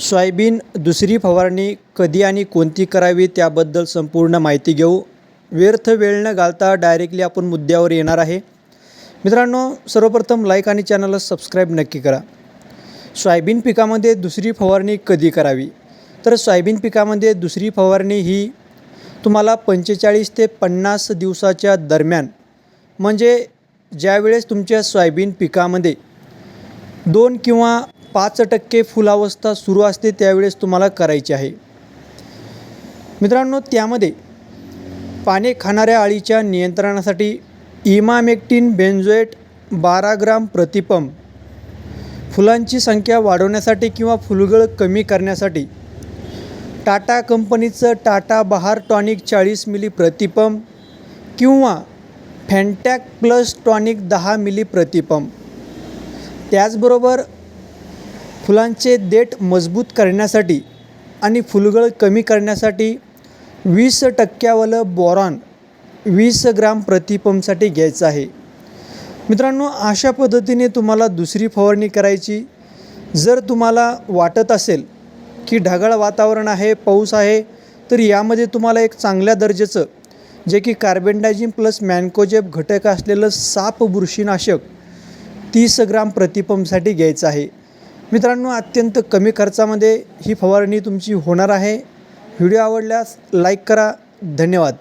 Soybean दुसरी फवारणी कधी आणि कोणती करावी त्याबद्दल संपूर्ण माहिती घेऊ. व्यर्थ वेळ न घालता डायरेक्टली आपण मुद्द्यावर येणार आहे. मित्रांनो सर्वप्रथम लाईक आणि चॅनलला सबस्क्राईब नक्की करा. सोयाबीन पिकामध्ये दुसरी फवारणी कधी करावी? तर सोयाबीन पिकामध्ये दुसरी फवारणी ही तुम्हाला पंचेचाळीस ते पन्नास दिवसाच्या दरम्यान म्हणजे ज्यावेळेस तुमच्या सोयाबीन पिकामध्ये दोन किंवा पाच टक्के फुलावस्था सुरू असते त्यावेळेस तुम्हाला करायची आहे. मित्रांनो त्यामध्ये पाने खाणाऱ्या अळीच्या नियंत्रणासाठी इमामेक्टिन बेन्झोएट बारा ग्राम प्रतिपंप फुलांची संख्या वाढवण्यासाठी किंवा फुलगळ कमी करण्यासाठी टाटा कंपनीचं टाटा बहार टॉनिक चाळीस मिली प्रतिपंप किंवा फॅन्टॅक प्लस टॉनिक दहा मिली प्रतिपंप त्याचबरोबर फुलांचे देठ मजबूत करण्यासाठी आणि फुलगळ कमी करण्यासाठी वीस टक्क्यावालं बोरॉन वीस ग्राम प्रतिपंपसाठी घ्यायचं आहे. मित्रांनो अशा पद्धतीने तुम्हाला दुसरी फवारणी करायची. जर तुम्हाला वाटत असेल की ढगाळ वातावरण आहे पाऊस आहे तर यामध्ये तुम्हाला एक चांगल्या दर्जाचं जे की कार्बेंडायझिन प्लस मॅन्कोजेब घटक असलेलं साप बुरशीनाशक तीस ग्राम प्रतिपंपसाठी घ्यायचं आहे. मित्रांनो अत्यंत कमी खर्चामध्ये ही फवारणी तुमची होणार आहे. व्हिडिओ आवडल्यास लाईक करा. धन्यवाद.